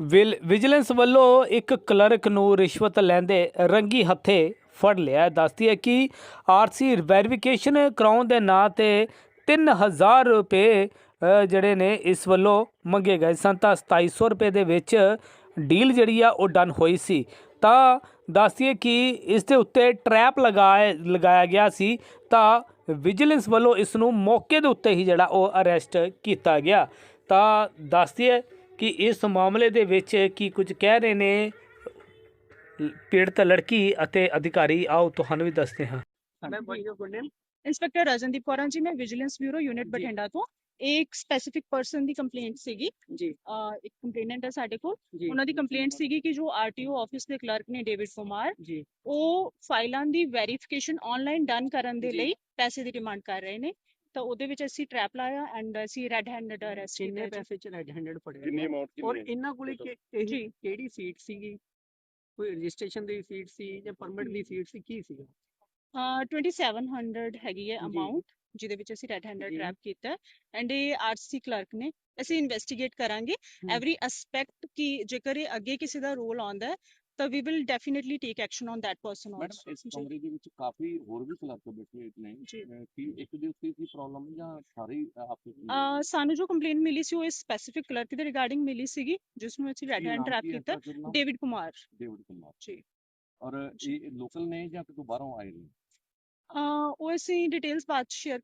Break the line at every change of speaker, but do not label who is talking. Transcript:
Will- vigilance ਵੱਲੋਂ ਇੱਕ clerk ਨੂੰ ਰਿਸ਼ਵਤ ਲੈਂਦੇ ਰੰਗੀ ਹੱਥੇ ਫੜ ਲਿਆ। ਦੱਸਦੀ ਹੈ ਕਿ ਆਰਸੀ ਵੈਰੀਫਿਕੇਸ਼ਨ ਕਰਾਉਣ ਦੇ ਨਾਂ ਤੇ 3000 ਰੁਪਏ ਜਿਹੜੇ ਨੇ ਇਸ ਵੱਲੋਂ ਮੰਗੇ ਗਏ ਸਨ। ਤਾਂ 2700 ਰੁਪਏ ਦੇ ਵਿੱਚ ਡੀਲ ਜਿਹੜੀ ਆ ਉਹ ਡਨ ਹੋਈ ਸੀ। ਤਾਂ ਦੱਸਦੀਏ ਕਿ ਇਸ ਦੇ ਉੱਤੇ ਟਰੈਪ ਲਗਾਏ, ਲਗਾਇਆ ਗਿਆ ਸੀ। ਤਾਂ ਵਿਜੀਲੈਂਸ ਵੱਲੋਂ ਇਸ ਨੂੰ ਮੌਕੇ ਦੇ ਉੱਤੇ ਹੀ ਜਿਹੜਾ ਉਹ ਅਰੈਸਟ ਕੀਤਾ ਗਿਆ। ਤਾਂ ਦੱਸਦੀਏ ਕਿ ਇਸ ਮਾਮਲੇ ਦੇ ਵਿੱਚ ਕੀ ਕੁਝ ਕਹਿ ਰਹੇ ਨੇ ਪੀੜਤ ਲੜਕੀ ਅਤੇ ਅਧਿਕਾਰੀ? ਆਓ ਤੁਹਾਨੂੰ ਵੀ ਦੱਸਦੇ ਹਾਂ।
ਇੰਸਪੈਕਟਰ ਰਜਨਦੀਪ ਕੌਰਾਂ ਜੀ ਮੈਂ ਵਿਜੀਲੈਂਸ ਬਿਊਰੋ ਯੂਨਿਟ। ਬਠਿੰਡਾ ਤੋਂ। ਇੱਕ ਸਪੈਸੀਫਿਕ ਪਰਸਨ ਦੀ ਕੰਪਲੇਂਟ ਸੀਗੀ।
ਜੀ।
ਇੱਕ ਕੰਪਲੇਨੈਂਟ ਹੈ ਸਾਡੇ ਕੋਲ। ਉਹਨਾਂ ਦੀ ਕੰਪਲੇਂਟ ਸੀਗੀ ਕਿ ਜੋ ਆਰਟੀਓ ਆਫਿਸ ਦੇ ਕਲਰਕ ਨੇ ਡੇਵਿਡ ਕੁਮਾਰ
ਜੀ।
ਉਹ ਫਾਈਲਾਂ ਦੀ ਵੈਰੀਫਿਕੇਸ਼ਨ ਆਨਲਾਈਨ ਡਨ ਕਰਨ ਦੇ। ਲਈ ਪੈਸੇ ਦੀ ਡਿਮਾਂਡ ਕਰ ਰਹੇ ਨੇ। ਤਾਂ ਉਹਦੇ ਵਿੱਚ ਅਸੀਂ ਟਰੈਪ ਲਾਇਆ ਐਂਡ ਅਸੀਂ ਰੈਡ ਹੈਂਡਡ ਅਰੈਸਟ
ਕਿੰਨੇ
ਕੀਤਾ।
ਪੈਸੇ ਚ ਰੈਡ ਹੈਂਡਡ ਫੜਿਆ
ਕਿੰਨੀ
ਗਿਆ?
ਅਮਾਉਂਟ
ਔਰ
ਕਿੰਨੀ
ਇਹਨਾਂ ਕੋਲੇ ਕਿ- ਇਹ
ਜੀ।
ਕਿਹੜੀ ਸੀਟ ਸੀਗੀ ਕੋਈ ਰਜਿਸਟ੍ਰੇਸ਼ਨ ਦੀ ਸੀਟ ਸੀ ਜਾਂ ਪਰਮਿਟ ਦੀ ਸੀਟ ਸੀ ਕੀ ਸੀਗਾ
ਅਹ 2700 ਹੈਗੀ ਹੈ
ਜੀ।
ਅਮਾਉਂਟ ਜਿਹਦੇ ਵਿੱਚ ਅਸੀਂ ਰੈਡ ਹੈਂਡਡ
ਜੀ।
ਟਰੈਪ ਕੀਤਾ ਐਂਡ ਇਹ ਆਰਸੀ ਕਲਰਕ ਨੇ ਅਸੀਂ ਇਨਵੈਸਟੀਗੇਟ ਕਰਾਂਗੇ
ਹਮ।
ਐਵਰੀ ਐਸਪੈਕਟ ਕਿ ਜੇਕਰ ਇਹ ਅੱਗੇ ਕਿਸੇ ਦਾ ਰੋਲ ਆਉਂਦਾ ਹੈ ਤਾਂ we will definitely take action on that person
madam ਇਸ
ਜੀ।
ਕਮਰੇ ਦੇ ਵਿੱਚ ਕਾਫੀ ਹੋਰ ਵੀ ਕਲਰਕ ਬੈਠੇ ਨੇ
ਜੀ।
ਅਹ ਕੀ ਇੱਕ ਦੇ ਉੱਤੇ ਕੀ ਪ੍ਰੋਬਲਮ ਜਾਂ ਸਾਰੇ ਆਪਸ ਵਿੱਚ
ਅਹ ਸਾਨੂੰ ਜੋ ਕੰਪਲੇਂਟ ਮਿਲੀ ਸੀ ਉਹ ਇਸ ਸਪੈਸੀਫਿਕ ਕਲਰਕ ਦੇ ਰਿਗਾਰਡਿੰਗ ਮਿਲੀ ਸੀਗੀ ਜਿਸ ਨੂੰ ਅਸੀਂ ਰੈਡ ਹੈਂਡ ਟਰੈਪ ਕੀਤਾ? David Kumar
David Kumar
ji.
ਔਰ। ਇਹ ਲੋਕਲ ਨੇ ਜਾਂ ਕਿਤੋਂ ਬਾਹਰੋਂ ਆਏ ਨੇ
ਅਹ ਉਹ ਅਸੀਂ ਡਿਟੇਲਸ ਬਾਅਦ ਸ਼ੇਅਰ